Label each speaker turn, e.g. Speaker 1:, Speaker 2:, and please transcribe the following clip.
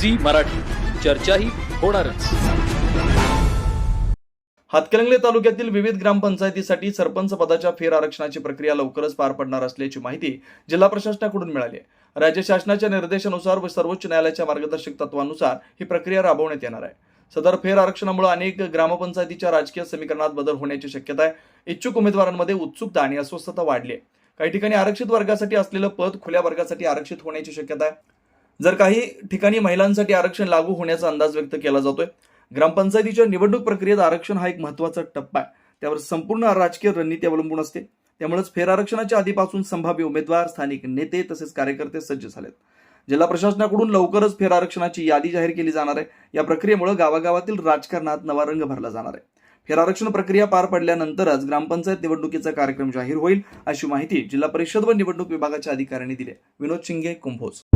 Speaker 1: Zee Marathi. चर्चाही होणारच.
Speaker 2: हातकणंगले तालुक्यातील विविध ग्रामपंचायतीसाठी सरपंच पदाच्या फेर आरक्षणाची प्रक्रिया लवकरच पार पडणार असल्याची माहिती जिल्हा प्रशासनाकडून मिळाली राज्य शासनाच्या निर्देशानुसार व सर्वोच्च न्यायालयाच्या मार्गदर्शक तत्वानुसार ही प्रक्रिया राबवण्यात येणार आहे. सदर फेर आरक्षणामुळे अनेक ग्रामपंचायतीच्या राजकीय समीकरणात बदल होण्याची शक्यता आहे. इच्छुक उमेदवारांमध्ये उत्सुकता आणि अस्वस्थता वाढली आहे. काही ठिकाणी आरक्षित वर्गासाठी असलेलं पद खुल्या वर्गासाठी आरक्षित होण्याची शक्यता आहे. जर काही ठिकाणी महिलांसाठी आरक्षण लागू होण्याचा अंदाज व्यक्त केला जातोय ग्रामपंचायतीच्या निवडणूक प्रक्रियेत आरक्षण हा एक महत्त्वाचा टप्पा आहे. त्यावर संपूर्ण राजकीय रणनीती अवलंबून असते. त्यामुळेच फेर आरक्षणाच्या आधीपासून संभाव्य उमेदवार स्थानिक नेते तसेच कार्यकर्ते सज्ज झालेत. जिल्हा प्रशासनाकडून लवकरच फेर आरक्षणाची यादी जाहीर केली जाणार आहे. या प्रक्रियेमुळे गावागावातील राजकारणात नवा रंग भरला जाणार आहे. फेर आरक्षण प्रक्रिया पार पडल्यानंतरच ग्रामपंचायत निवडणुकीचा कार्यक्रम जाहीर होईल अशी माहिती जिल्हा परिषद व निवडणूक विभागाच्या अधिकाऱ्यांनी दिली विनोद शिंगे कुंभोज.